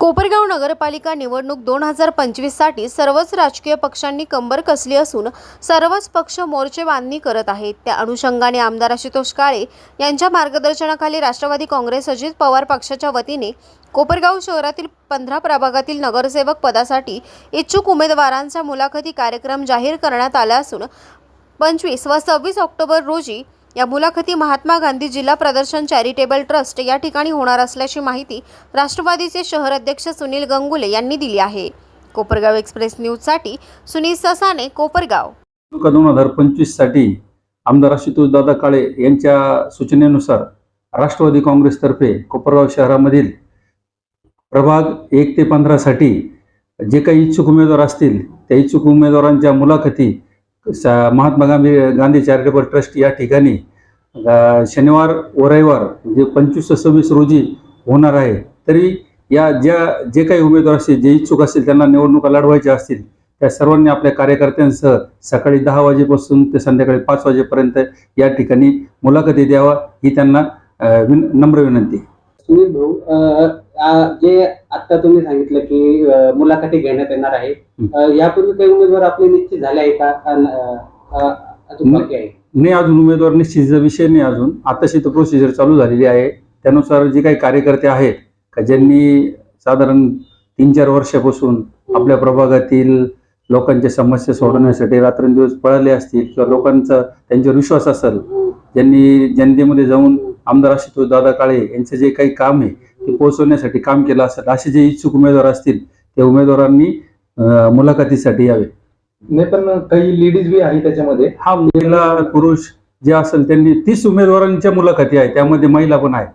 कोपरगाव नगरपालिका निवडणूक दोन हजार पंचवीससाठी सर्वच राजकीय पक्षांनी कंबर कसली असून सर्वच पक्ष मोर्चे बांधणी करत आहेत. त्या अनुषंगाने आमदार आशुतोष काळे यांच्या मार्गदर्शनाखाली राष्ट्रवादी काँग्रेस अजित पवार पक्षाच्या वतीने कोपरगाव शहरातील पंधरा प्रभागातील नगरसेवक पदासाठी इच्छुक उमेदवारांचा मुलाखती कार्यक्रम जाहीर करण्यात आला असून पंचवीस व सव्वीस ऑक्टोबर रोजी या मुलाखती महात्मा गांधी जिल्हा प्रदर्शन चॅरिटेबल ट्रस्ट या ठिकाणी होणार असल्याची माहिती राष्ट्रवादीचे शहर अध्यक्ष सुनील गंगुले यांनी दिली आहे. कोपरगाव एक्सप्रेस न्यूजसाठी सुनील ससाने कोपरगाव. दोन हजार पंचवीससाठी आमदार आशुतोष दादा काळे यांच्या सूचनेनुसार राष्ट्रवादी काँग्रेसतर्फे कोपरगाव शहरामधील प्रभाग एक ते पंधरासाठी जे काही इच्छुक उमेदवार असतील त्या इच्छुक उमेदवारांच्या मुलाखती महात्मा गांधी गांधी चॅरिटेबल ट्रस्ट या ठिकाणी शनिवार व रविवार म्हणजे पंचवीस सव्वीस रोजी होणार आहे. तरी या ज्या जे काही उमेदवार असतील जे इच्छुक असतील त्यांना निवडणुका लढवायच्या असतील त्या सर्वांनी आपल्या कार्यकर्त्यांसह सकाळी दहा वाजेपासून ते संध्याकाळी पाच वाजेपर्यंत या ठिकाणी मुलाखती द्यावा ही त्यांना विन नम्र विनंती. सुनील भाऊ जे आता तुम्ही सांगितलं की अ, मुलाखती घेण्यात येणार आहे. अ, यापूर्वी काही उमेदवार आपले निश्चित झाले आहे का? अ, अ, अजून बाकी आहे? नाही अजून उमेदवार निश्चित विषय नाही अजून. आताशी तो प्रोसिजर चालू झालेली आहे. त्यानुसार जे काही कार्यकर्ते आहेत का ज्यांनी साधारण तीन चार वर्षापासून आपल्या प्रभागातील लोकांच्या समस्या सोडवण्यासाठी रात्रंदिवस पळाले असतील किंवा लोकांचा त्यांच्यावर विश्वास असेल ज्यांनी जनतेमध्ये जाऊन आमदार आशुतोष दादा काळे यांचं जे काही काम आहे ते पोहोचवण्यासाठी काम केलं असेल असे जे इच्छुक उमेदवार असतील त्या उमेदवारांनी मुलाखतीसाठी यावे. नाही पण काही लेडीज बी आहे त्याच्यामध्ये. हा महिला पुरुष जे असेल त्यांनी तीस उमेदवारांच्या मुलाखती आहे त्यामध्ये महिला पण आहे